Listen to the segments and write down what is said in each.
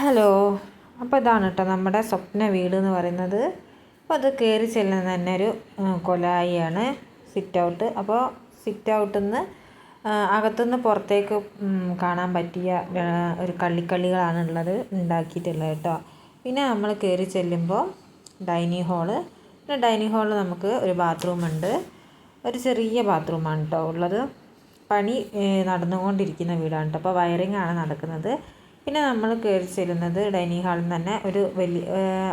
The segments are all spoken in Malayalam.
ഹലോ. അപ്പോൾ ഇതാണ് കേട്ടോ നമ്മുടെ സ്വപ്ന വീട് എന്ന് പറയുന്നത്. അപ്പോൾ അത് കയറി ചെല്ലുന്ന തന്നെ ഒരു കൊലായിയാണ് സിറ്റ് ഔട്ട് അപ്പോൾ സിറ്റ് ഔട്ടിൽ നിന്ന് അകത്തുനിന്ന് പുറത്തേക്ക് കാണാൻ പറ്റിയ ഒരു കള്ളിക്കള്ളികളാണ് ഉള്ളത് ഉണ്ടാക്കിയിട്ടുള്ളത് കേട്ടോ. പിന്നെ നമ്മൾ കയറി ചെല്ലുമ്പോൾ ഡൈനിങ് ഹാൾ. പിന്നെ ഡൈനിങ് ഹാളിൽ നമുക്ക് ഒരു ബാത്റൂം ഉണ്ട്. ഒരു ചെറിയ ബാത്റൂമാണ് കേട്ടോ ഉള്ളത്. പണി നടന്നുകൊണ്ടിരിക്കുന്ന വീടാണ് കേട്ടോ അപ്പോൾ വയറിംഗ് ആണ് നടക്കുന്നത്. പിന്നെ നമ്മൾ കയറി ചെല്ലുന്നത് ഡൈനിങ് ഹാളിൽ തന്നെ ഒരു വലിയ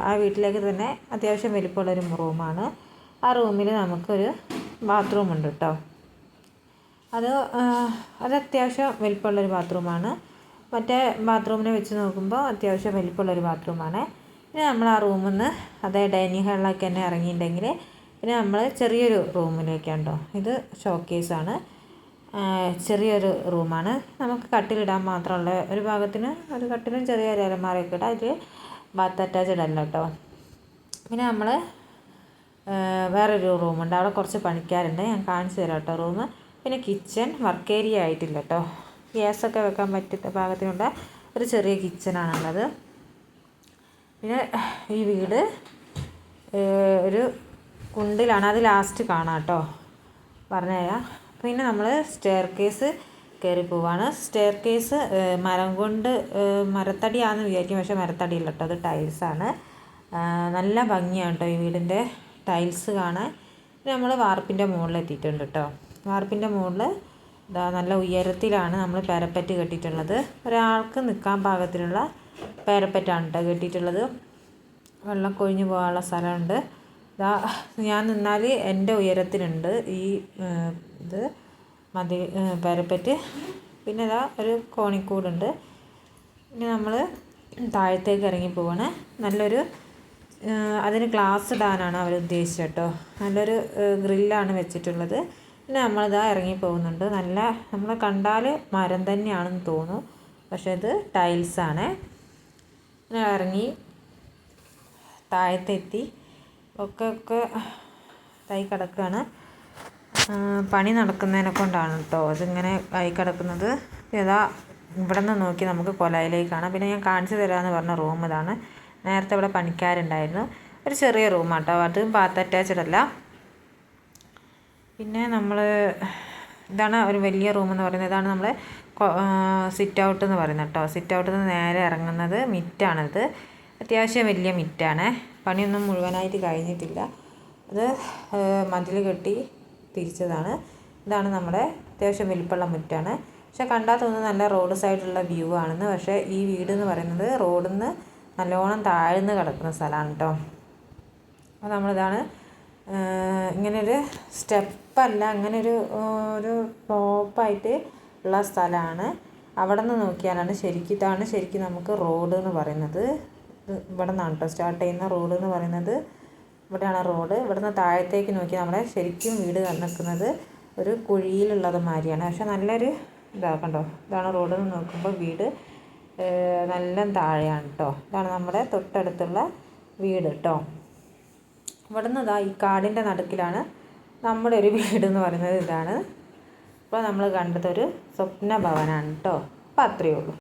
ആ വീട്ടിലേക്ക് തന്നെ അത്യാവശ്യം വലിപ്പമുള്ളൊരു റൂമാണ് ആ റൂമിൽ നമുക്കൊരു ബാത്റൂം ഉണ്ട് കേട്ടോ അത് അത് അത്യാവശ്യം വലിപ്പമുള്ളൊരു ബാത്റൂമാണ് മറ്റേ ബാത്റൂമിനെ വെച്ച് നോക്കുമ്പോൾ അത്യാവശ്യം വലിപ്പമുള്ളൊരു ബാത്റൂമാണ് പിന്നെ നമ്മൾ ആ റൂമിൽ നിന്ന് അതേ ഡൈനിങ് ഹാളിലേക്ക് തന്നെ ഇറങ്ങിയിട്ടുണ്ടെങ്കിൽ പിന്നെ നമ്മൾ ചെറിയൊരു റൂമിലേക്കാണ് കേട്ടോ ഇത് ഷോക്കേസാണ് ചെറിയൊരു റൂമാണ്. നമുക്ക് കട്ടിലിടാൻ മാത്രമുള്ള ഒരു ഭാഗത്തിന് ഒരു കട്ടിലും ചെറിയൊരു അലമാരയൊക്കെ ഇടാം. അതിൽ ബാത്ത് അറ്റാച്ച്ഡ് അല്ല കേട്ടോ. പിന്നെ നമ്മൾ വേറൊരു റൂമുണ്ട്. അവിടെ കുറച്ച് പണിക്കാരുണ്ട്. ഞാൻ കാണിച്ചു തരാം കേട്ടോ റൂം പിന്നെ കിച്ചൺ വർക്ക് ഏരിയ ആയിട്ടില്ല കേട്ടോ. ഗ്യാസൊക്കെ വെക്കാൻ പറ്റുന്ന പാകത്തിനുള്ള ഒരു ചെറിയ കിച്ചണാണുള്ളത് പിന്നെ ഈ വീട് ഒരു കുണ്ടിലാണ്. അത് ലാസ്റ്റ് കാണാം കേട്ടോ. പറഞ്ഞു തരാം പിന്നെ നമ്മൾ സ്റ്റെയർ കേസ് കയറി പോവാണ്. സ്റ്റെയർ കേസ് മരം കൊണ്ട് മരത്തടിയാണെന്ന് വിചാരിക്കും. പക്ഷേ മരത്തടിയില്ല കേട്ടോ. അത് ടൈൽസാണ് നല്ല ഭംഗിയാണ് കേട്ടോ ഈ വീടിന്റെ ടൈൽസ് കാണാൻ. നമ്മൾ വാർപ്പിന്റെ മുകളിൽ എത്തിയിട്ടുണ്ട് കേട്ടോ. വാർപ്പിന്റെ മുകളിൽ നല്ല ഉയരത്തിലാണ് നമ്മൾ പാരപ്പറ്റ് കെട്ടിയിട്ടുള്ളത്. ഒരാൾക്ക് നിൽക്കാൻ പാകത്തിനുള്ള പാരപ്പറ്റാണ് കേട്ടോ കെട്ടിയിട്ടുള്ളത്. വെള്ളം കൊഴിഞ്ഞു പോകാനുള്ള സ്ഥലമുണ്ട്. ഇതാ ഞാൻ നിന്നാൽ എന്റെ ഉയരത്തിനുണ്ട് ഈ ഇത് മതി പാരപ്പറ്റ്. പിന്നെ ഇതാ ഒരു കോണിക്കൂടുണ്ട്. പിന്നെ നമ്മൾ താഴത്തേക്ക് ഇറങ്ങി പോവാണ്. നല്ലൊരു അതിന് ഗ്ലാസ് ഇടാനാണ് അവർ ഉദ്ദേശിച്ചത് കേട്ടോ. നല്ലൊരു ഗ്രില്ലാണ് വെച്ചിട്ടുള്ളത്. പിന്നെ നമ്മളിതാ ഇറങ്ങി പോകുന്നുണ്ട്. നല്ല നമ്മൾ കണ്ടാൽ മരം തന്നെയാണെന്ന് തോന്നും പക്ഷേ ഇത് ടൈൽസാണ്. ഇറങ്ങി താഴത്തെത്തി. ഒക്കെ ഒക്കെ തൈ കിടക്കുകയാണ് പണി നടക്കുന്നതിനെ കൊണ്ടാണ് കേട്ടോ അതിങ്ങനെ ആയി കിടക്കുന്നത്. ഇതാ ഇവിടെ നിന്ന് നോക്കി നമുക്ക് കൊലയിലേക്ക് കാണാം പിന്നെ ഞാൻ കാണിച്ചു തരാമെന്ന് പറഞ്ഞ റൂം ഇതാണ്. നേരത്തെ ഇവിടെ പണിക്കാരുണ്ടായിരുന്നു. ഒരു ചെറിയ റൂമാണ് കേട്ടോ അത് ബാത്ത് അറ്റാച്ച്ഡ് അല്ല. പിന്നെ നമ്മൾ ഇതാണ് ഒരു വലിയ റൂം എന്ന് പറയുന്നത്. ഇതാണ് നമ്മൾ സിറ്റ് ഔട്ട് എന്ന് പറയുന്നത് കേട്ടോ സിറ്റ് ഔട്ടിൽ നിന്ന് നേരെ ഇറങ്ങുന്നത് മിറ്റാണിത്. അത്യാവശ്യം വലിയ മിറ്റാണ്. പണിയൊന്നും മുഴുവനായിട്ട് കഴിഞ്ഞിട്ടില്ല. അത് മതിൽ കെട്ടി തിരിച്ചതാണ്. ഇതാണ് നമ്മുടെ അത്യാവശ്യം വലിപ്പമുള്ള മുറ്റാണ്. പക്ഷെ കണ്ടാൽ തോന്നുന്നത് നല്ല റോഡ് സൈഡിലുള്ള വ്യൂ ആണെന്ന്. പക്ഷേ ഈ വീട് എന്ന് പറയുന്നത് റോഡിൽ നിന്ന് നല്ലോണം താഴ്ന്ന് കിടക്കുന്ന സ്ഥലമാണ് കേട്ടോ അപ്പോൾ നമ്മളിതാണ് ഇങ്ങനൊരു സ്റ്റെപ്പല്ല അങ്ങനെ ഒരു ഒരു ടോപ്പായിട്ട് ഉള്ള സ്ഥലമാണ്. അവിടെ നിന്ന് നോക്കിയാലാണ് ശരിക്കും ഇതാണ് ശരിക്കും നമുക്ക് റോഡ് എന്ന് പറയുന്നത്. ഇവിടെ നിന്നാണ് കേട്ടോ സ്റ്റാർട്ട് ചെയ്യുന്ന റോഡ് എന്ന് പറയുന്നത് ഇവിടെയാണ് റോഡ് ഇവിടെ നിന്ന് താഴത്തേക്ക് നോക്കി നമ്മുടെ ശരിക്കും വീട് നിൽക്കുന്നത് ഒരു കുഴിയിലുള്ളത് മാതിരിയാണ്. പക്ഷെ നല്ലൊരു ഇതാ കണ്ടോ? ഇതാണ് റോഡ് എന്ന് നോക്കുമ്പോൾ വീട് നല്ല താഴെയാണ് കേട്ടോ ഇതാണ് നമ്മുടെ തൊട്ടടുത്തുള്ള വീട് കേട്ടോ ഇവിടെ നിന്ന് ഇതാ ഈ കാടിന്റെ നടുക്കിലാണ് നമ്മുടെ ഒരു വീട് എന്ന് പറയുന്നത് ഇതാണ്. അപ്പോൾ നമ്മൾ കണ്ടതൊരു സ്വപ്ന ഭവനാണ് കേട്ടോ അപ്പോൾ അത്രയേ ഉള്ളൂ.